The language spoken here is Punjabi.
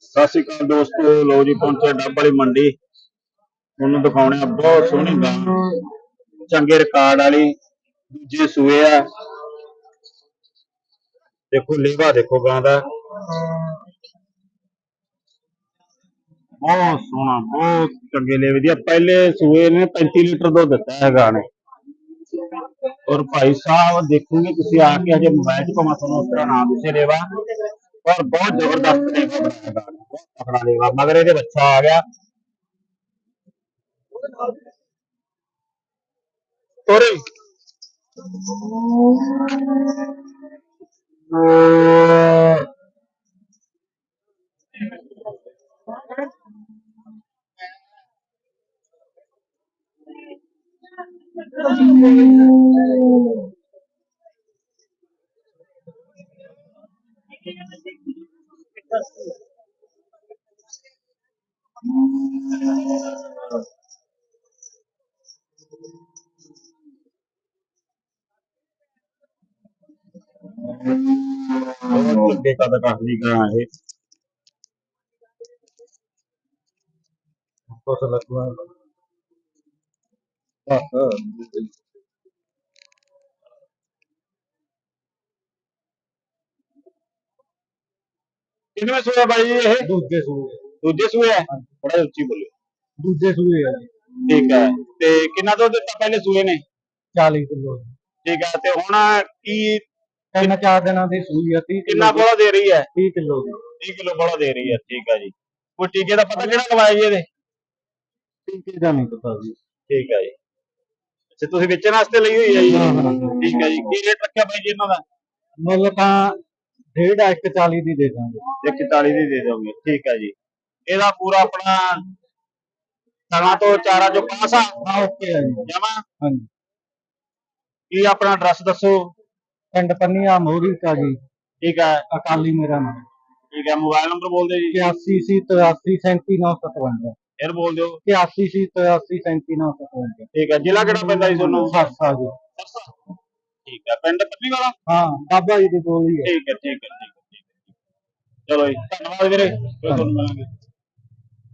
ਸਤਿ ਸ਼੍ਰੀ ਅਕਾਲ ਦੋਸਤੋ ਲੋ ਜੀ ਪਹੁੰਚੇ ਡੱਬ ਵਾਲੀ ਮੰਡੀ। ਤੁਹਾਨੂੰ ਦਿਖਾਉਣੇ ਆ, ਬਹੁਤ ਸੋਹਣੀ ਗਾਂ। ਚੰਗੇ ਰਿਕਾਰਡ ਵਾਲੀ, ਦੂਜੇ ਸੂਏ ਆ। ਦੇਖੋ, ਲੇਵਾ ਦੇਖੋ ਗਾਂ ਦਾ। ਬਹੁਤ ਸੋਹਣਾ, ਬਹੁਤ ਚੰਗੇ ਲੇਵੇ ਦੀ ਆ। ਪਹਿਲੇ ਸੂਏ ਨੇ 35 ਲੀਟਰ ਦੁੱਧ ਦਿੱਤਾ ਹੈ ਗਾਂ ਨੇ। ਔਰ ਭਾਈ ਸਾਹਿਬ, ਦੇਖੋਗੇ ਤੁਸੀਂ ਆ ਕੇ ਅਜੇ ਮੋਬਾਈਲ 'ਚ ਭਾਵੇਂ ਤੁਹਾਨੂੰ ਉਸ ਤਰ੍ਹਾਂ ਨਾ ਦਿਸੇ ਲੇਵਾ। ਔਰ ਬਹੁਤ ਜ਼ਬਰਦਸਤ ਲੇਵਾ ਬਣਾਇਆ ਗਾਂ ਨੇ ਬਹੁਤ ਤਕੜਾ ਲੇਵਾ ਮਗਰ ਇਹਦੇ ਬੱਚਾ ਆ ਗਿਆ ਤੋਰੇ ਬਹੁਤ ਚੰਗੇ ਕਦ ਕਰਦੀ ਗਾਂ ਇਹ ਕੁਛ ਲੱਗਣਾ ਹਾਂ। ਕਿੰਨੇ ਸੂਏ ਬਾਈ ਜੀ ਇਹ? ਦੂਜੇ ਸੂਏ। ਦੂਜੇ ਸੂਏ ਹੈ ਥੋੜਾ ਉੱਚੀ ਬੋਲਿਓ। ਦੂਜੇ ਸੂਏ ਆ ਜੀ। ਠੀਕ ਹੈ ਤੇ ਕਿੰਨਾ ਦੁੱਧ ਦਿੱਤਾ ਪਹਿਲੇ ਸੂਏ ਨੇ? 40 ਕਿਲੋ। ਠੀਕ ਹੈ ਤੇ ਹੁਣ ਕੀ ਤਿੰਨ ਚਾਰ ਦਿਨਾਂ ਦੀ ਸੂਈ ਆ 30 ਕਿੰਨਾ ਬੋਲਾ ਦੇ ਰਹੀ ਹੈ? 30 ਕਿਲੋ ਦੀ। 30 ਕਿਲੋ ਬੋਲਾ ਦੇ ਰਹੀ ਹੈ। ਠੀਕ ਹੈ ਜੀ। ਕੋਈ ਟੀਕੇ ਦਾ ਪਤਾ ਕਿਹੜਾ ਲਵਾਇਆ ਜੀ ਇਹਦੇ? ਟੀਕੇ ਦਾ ਨਹੀਂ ਪਤਾ ਜੀ। ਠੀਕ ਹੈ ਜੀ। ਅੱਛਾ ਤੁਸੀਂ ਵੇਚਣ ਵਾਸਤੇ ਲਈ ਹੋਈ ਹੈ ਜੀ? ਹਾਂ, ਹਾਂ। ਠੀਕ ਹੈ ਜੀ। ਕੀ ਰੇਟ ਰੱਖਿਆ ਬਾਈ ਜੀ ਇਹਨਾਂ ਦਾ? ਮੁੱਲ ਤਾਂ ਡੇਢ ਆ 140 ਦੀ ਦੇ ਦਾਂਗੇ। 140 ਦੀ ਦੇ ਦੋਗੇ। ਠੀਕ ਹੈ ਜੀ। ਇਹਦਾ ਪੂਰਾ ਆਪਣਾ ਤਣਾ ਤੋਂ ਚਾਰਾ ਜੋ ਪਾਸ ਹਾਂ ਓਕੇ ਆ ਜੀ। ਜਮਾ ਹਾਂਜੀ। ਕੀ ਆਪਣਾ ਐਡਰੈਸ ਦੱਸੋ? ਪਿੰਡ ਪੰਨੀਆ ਮੋਰੀ ਕਾ ਜੀ। ਠੀਕ ਹੈ। ਅਕਾਲੀ ਮੇਰਾ ਨਾਮ। ਠੀਕ ਹੈ ਮੋਬਾਈਲ ਨੰਬਰ ਬੋਲ ਦਿਓ ਜੀ। 81 ਸੀ 83 37957 ਫਿਰ ਬੋਲ ਦਿਓ। 81 ਸੀ 83 37957 ਠੀਕ ਹੈ ਜ਼ਿਲ੍ਹਾ ਕਿਹੜਾ ਪੈਂਦਾ ਜੀ ਤੁਹਾਨੂੰ? ਸਰਸਾ ਜੀ। ਸਰਸਾ। ਠੀਕ ਹੈ ਪਿੰਡ ਪੱਤੀ ਵਾਲਾ? ਹਾਂ ਬਾਬਾ ਜੀ ਦੇ ਕੋਲ ਹੀ ਹੈ। ਠੀਕ ਹੈ ਠੀਕ ਹੈ ਠੀਕ ਹੈ ਠੀਕ ਹੈ ਚਲੋ ਜੀ ਧੰਨਵਾਦ ਵੀਰੇ। ਫਿਰ ਤੁਹਾਨੂੰ ਮਿਲਾਂਗੇ